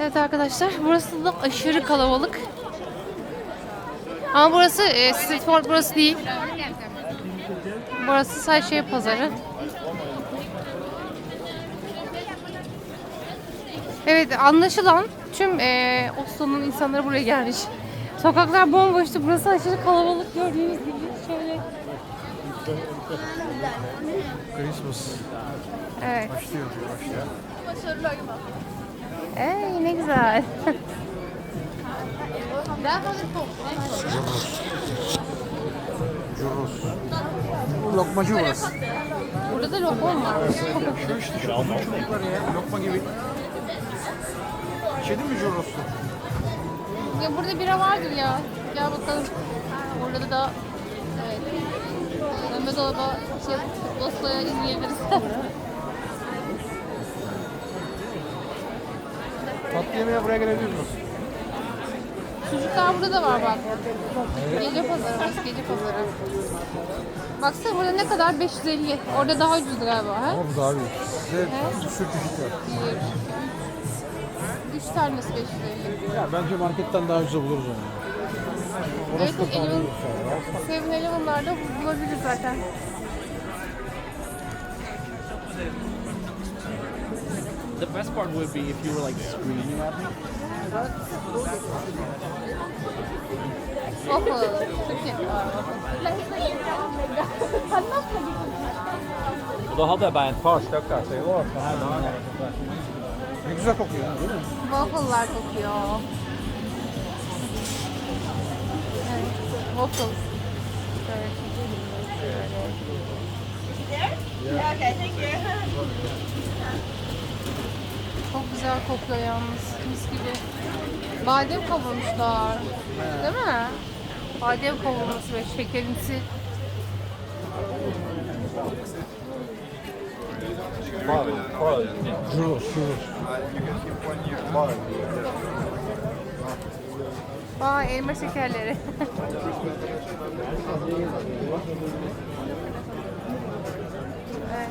Evet arkadaşlar burası da aşırı kalabalık. Ama burası e, street food burası değil. Burası sadece şey pazarı. Evet anlaşılan tüm e, Oslo'nun insanları buraya gelmiş. Sokaklar bomboştu. Burası aşırı kalabalık gördüğünüz gibi. Şöyle. Christmas Evet. başlıyor. Başlıyor. Ey ne güzel. Churros. Lokmacı burası. Burada da lokma var. Şu işte şu uzun çubuklar ya. Lokma gibi. İçedin mi churros'u? Ya burada bira vardır ya. Gel bakalım. Orada da evet. Dönme dolaba şey Oslo'ya izleyebiliriz. yemeye buraya gelebilir miyiz? Sucuklar burada da var bak. Gece pazarı burası gece pazarı. Baksana burada ne kadar? 550. Orada daha ucuz galiba. Ha? Ama bu daha büyük. Size bir sürü çeşit var. 1, 3 tanesi 550. Ya bence marketten daha ucuza buluruz onu. Evet, Orası da pahalı Eleven, olursa ya. 7-Eleven'larda bulabilir zaten. The best part would be if you were like screaming at me. Då hade jag bara ett par stycken, så jag åt den här dagen. Det inte så populärt. Våffelar tycker jag. Våffels. There? Yeah, okay, thank you. Güzel kokuyor yalnız. Mis gibi. Badem kavurmuşlar. Değil mi? Badem kavurması ve şekerimsi. Aa elma şekerleri. evet.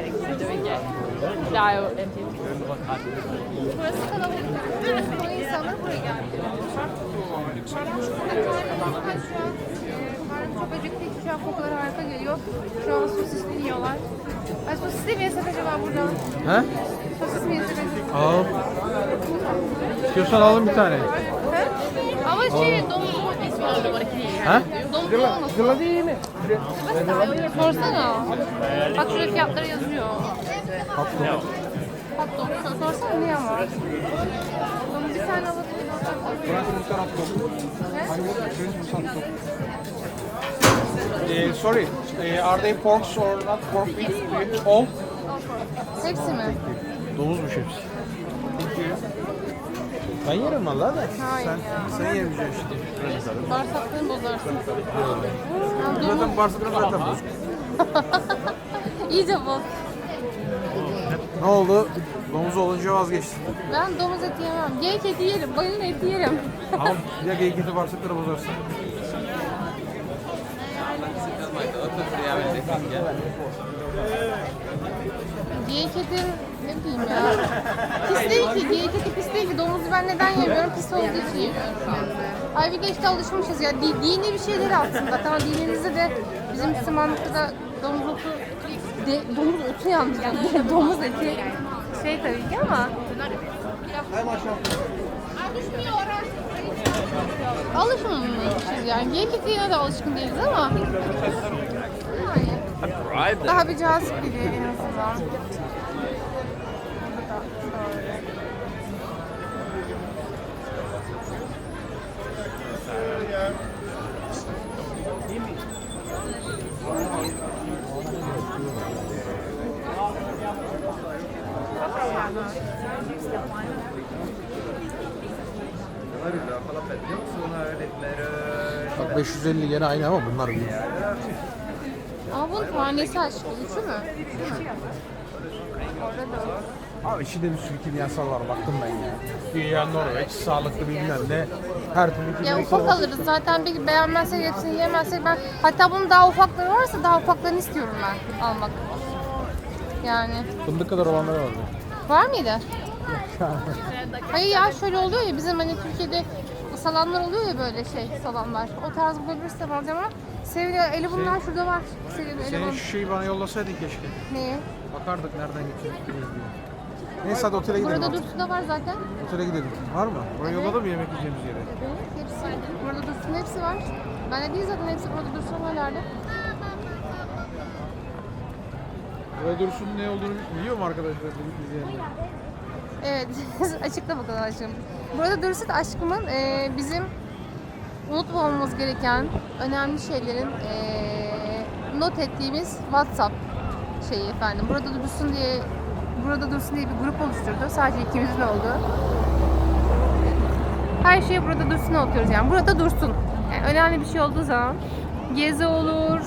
Başka bakar mısın? Evet burası çok Burası kalabalık. Bu insanlar buraya geldi. Ben şu an e, karnım çok acıktı. Şu an kokuları harika geliyor. Şu an sosisli yiyorlar. Ay sosisli mi yesek acaba burada? He? Sosis mi yesek acaba? Alalım. İstiyorsan alalım bir tane. He? Ama şey domuz olmasın. Ha? Domuz olmasın. Gıla değil mi? Sorsana. Bak şurada fiyatları yazıyor. Hot dog. Sorsana niye ama? Domuz bir tane alabilir Christmas hot dog. Ne? Christmas hot dog. Eh, sorry, eh, are they porks or not pork beef? All? Hepsi mi? Domuzmuş hepsi. Ben yerim valla da. Hayır sen, ya. sen yemeyeceksin işte. Bağırsaklarını bozarsın. Ya domuz- Zaten bağırsakları zaten bozuk. İyice boz. Ne oldu? Domuz olunca vazgeçtin. Ben domuz eti yemem. Geyik eti yerim. Balina eti yerim. Ama ya geyik eti bağırsakları bozarsın. Geyik eti ne bileyim ya. Pis değil ki. Geyik eti pis değil ki. Domuzu ben neden yemiyorum? Pis olduğu için yemiyorum. Ay bir de işte alışmışız ya. Di- dini bir şeyler aslında. Tamam dinimizde de bizim Müslümanlıkta domuz otu de, domuz otu yalnız. Domuz eti şey tabii ki ama alışmamışız yani. Geyik etine de alışkın değiliz ama daha bir cazip gibi en azından. Bak 550 yine aynı ama bunlar büyük. Ama bunun tanesi aşkı. Üçü mü? Orada da. Abi içinde bir sürü kimyasal var baktım ben ya. Dünya Norveç, sağlıklı bilmem ne. Her türlü Ya kimyasal ufak var. alırız zaten bir beğenmezsek hepsini yiyemezsek ben hatta bunun daha ufakları varsa daha ufaklarını istiyorum ben almak. Yani Fındık kadar olanları var. var mıydı? Hayır ya şöyle oluyor ya bizim hani Türkiye'de salamlar oluyor ya böyle şey salamlar. O tarz bulabilirsem alacağım ama Sevgili eli bunlar şurada var. Sevgili eli Senin bunlar. şu şeyi bana yollasaydın keşke. Neyi? Bakardık nereden getirdiniz diye. Neyse hadi otele gidelim. Burada artık. dursun da var zaten. Otele gidelim. Var mı? Buraya Evet. yolladı mı yemek yiyeceğimiz yere? Evet, hepsi. Burada dursun hepsi var. Bende değil zaten hepsi burada dursun olaylarda. Buraya dursun ne olduğunu biliyor mu arkadaşlar? Bizim izleyenler? Evet, açıkla bakalım aşkım. Burada Dursun aşkımın e, bizim unutmamamız gereken önemli şeylerin e, not ettiğimiz WhatsApp şeyi efendim. Burada Dursun diye Burada Dursun diye bir grup oluşturdu. Sadece ikimizin olduğu. Her şeyi burada Dursun'a atıyoruz yani. Burada Dursun. Yani önemli bir şey olduğu zaman gezi olur,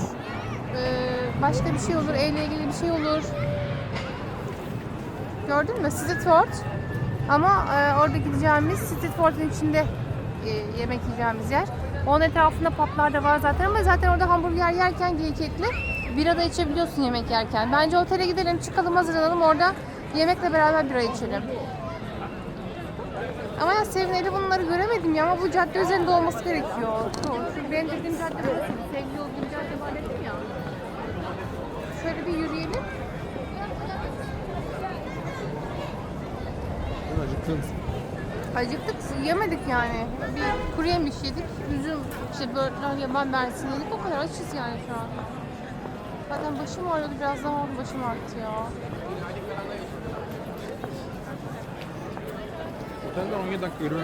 başka bir şey olur, evle ilgili bir şey olur. Gördün mü? Streetford. Ama e, orada gideceğimiz Streetford'un içinde e, yemek yiyeceğimiz yer. Onun etrafında publar da var zaten ama zaten orada hamburger yerken geyik etli bira da içebiliyorsun yemek yerken. Bence otele gidelim, çıkalım, hazırlanalım orada yemekle beraber bira içelim. Ama ya Sevineli bunları göremedim ya ama bu cadde üzerinde olması gerekiyor. Şu, benim dediğim cadde burası. Sevgili olduğum cadde var dedim ya. Şöyle bir yürüyelim. Acıktım. Acıktık, yemedik yani. Bir kuru yemiş yedik, üzüm, işte böğürtlen, yaban mersin yedik. O kadar açız yani şu an. Zaten başım ağrıyordu, biraz daha oldu başım arttı ya. Otelden 17 dakika var.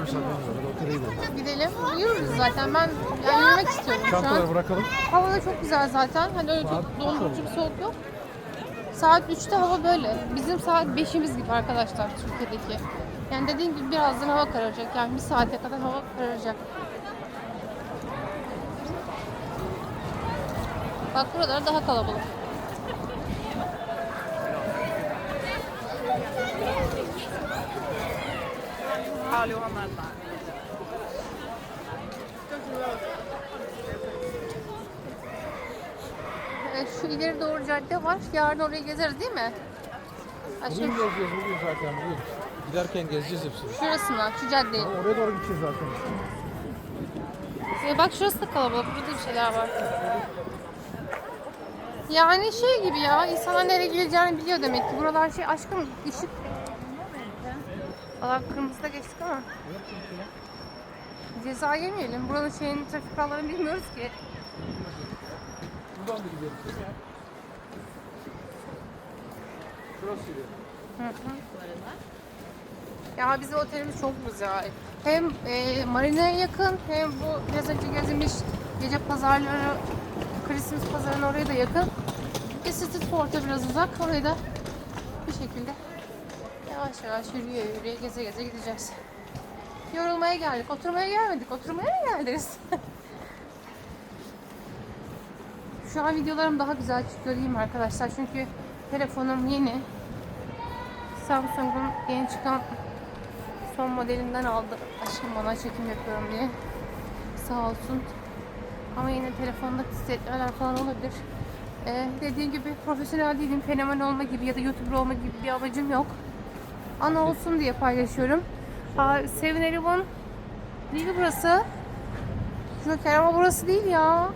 Hadi otele gidelim. Gidelim, yürürüz zaten. Ben yani yürümek istiyorum şu an. Çantaları bırakalım. Hava da çok güzel zaten. Hani öyle çok dondurucu bir soğuk yok. Saat 3'te hava böyle. Bizim saat 5'imiz gibi arkadaşlar Türkiye'deki. Yani dediğim gibi birazdan hava kararacak. Yani bir saate kadar hava kararacak. Bak buralar daha kalabalık. Evet, şu ileri doğru cadde var. Yarın orayı gezeriz değil mi? Ha, Bugün gezeceğiz bugün zaten bugün. Giderken gezeceğiz hepsini. şurasına, şu caddeyi. Ama oraya doğru gideceğiz zaten. E bak şurası da kalabalık. Burada bir şeyler var. Yani şey gibi ya, insanlar nereye gideceğini biliyor demek ki. Buralar şey aşkım ışık. Allah kırmızıda geçtik ama. Ceza yemeyelim. Buranın şeyin trafik kurallarını bilmiyoruz ki. Buradan da gidiyoruz değil mi ya? Şurasıydı. Ya bizim otelimiz çok güzel. Hem e, marinaya yakın hem bu biraz önce gezilmiş gece pazarları, Christmas pazarının oraya da yakın. Ve Streetford'a biraz uzak. Oraya da bir şekilde yavaş yavaş yürüye yürüye geze geze gideceğiz. Yorulmaya geldik. Oturmaya gelmedik. Oturmaya mı geldiniz? Şu an videolarım daha güzel çıkıyor mi arkadaşlar? Çünkü telefonum yeni. Samsung'un yeni çıkan son modelinden aldı. Aşkım bana çekim yapıyorum diye. Sağ olsun. Ama yine telefonda titretmeler falan olabilir. Ee, dediğim gibi profesyonel değilim. Fenomen olma gibi ya da YouTuber olma gibi bir amacım yok. Ana olsun diye paylaşıyorum. Aa, Seven Eleven değil burası. Joker ama burası değil ya.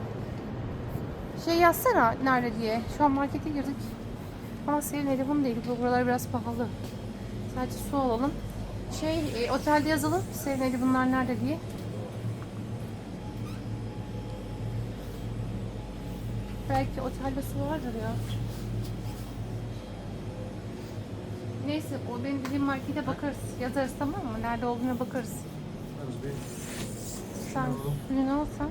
Şey yazsana nerede diye. Şu an markete girdik. Ama Seven Eleven değil. Bu buralar biraz pahalı. Sadece su alalım. Şey, e, otelde yazalım. Seven Eleven'lar nerede diye. Belki otelde su vardır ya. Neyse, o benim dediğim markete bakarız. Yazarız tamam mı? Nerede olduğuna bakarız. Sen suyunu alsan.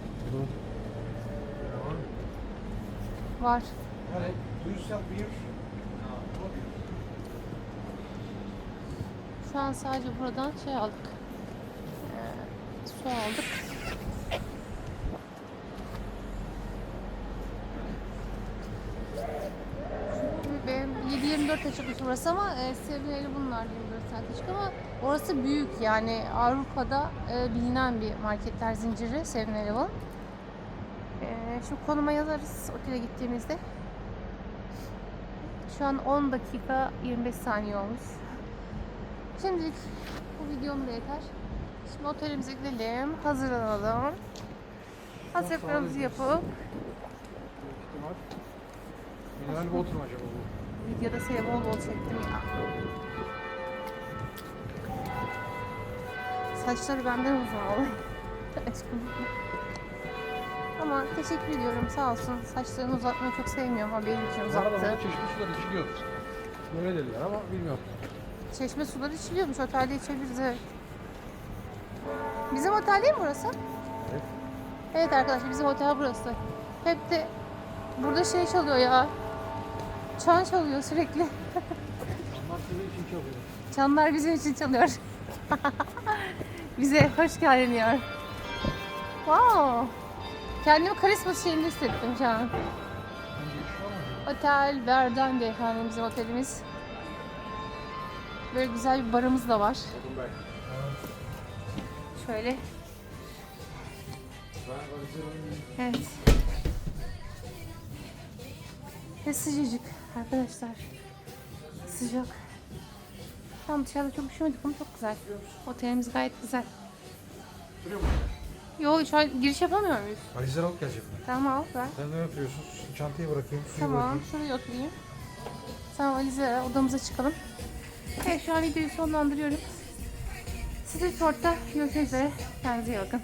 Var. Hani, do you Şu an sadece buradan şey aldık. Ee, Su aldık. Benim 7-24 açıkmış burası ama e, seviyeleri bunlar 24 saat açık ama orası büyük yani Avrupa'da e, bilinen bir marketler zinciri 7-Eleven. E, şu konuma yazarız otele gittiğimizde. Şu an 10 dakika 25 saniye olmuş. Şimdilik bu videom da yeter. Şimdi otelimize gidelim, hazırlanalım. Hazırlıklarımızı yapıp Mineral water mı acaba bu? videoda seni bol bol çektim ya. Saçları benden uzun oldu. Aşkım. Ama teşekkür ediyorum sağ olsun. Saçlarını uzatmayı çok sevmiyorum ama benim için Bu arada uzattı. burada çeşme suları içiliyor. Böyle dediler ama bilmiyorum. Çeşme suları içiliyormuş otelde içebiliriz evet. Bizim otel değil mi burası? Evet. Evet arkadaşlar bizim otel burası. Hep de burada şey çalıyor ya. Çan çalıyor sürekli. Onlar sizin için çalıyor. Çanlar bizim için çalıyor. Bize hoş geldin diyor. Wow. Kendimi Christmas şeyinde hissettim şu an. Otel Verdun efendim bizim otelimiz. Böyle güzel bir barımız da var. Şöyle. Evet. Ve sıcacık arkadaşlar. Sıcak. Tam dışarıda çok üşümedik ama çok güzel. Otelimiz gayet güzel. Duruyor mu? Yo şu an giriş yapamıyor muyuz? Valizleri alıp gelecek. Tamam al ver. Sen ne yapıyorsun? Çantayı bırakayım, suyu Tamam bırakayım. şuraya oturayım. Sen valizleri al, odamıza çıkalım. Evet şu an videoyu sonlandırıyorum. Size short'ta görüşmek üzere. Kendinize iyi bakın.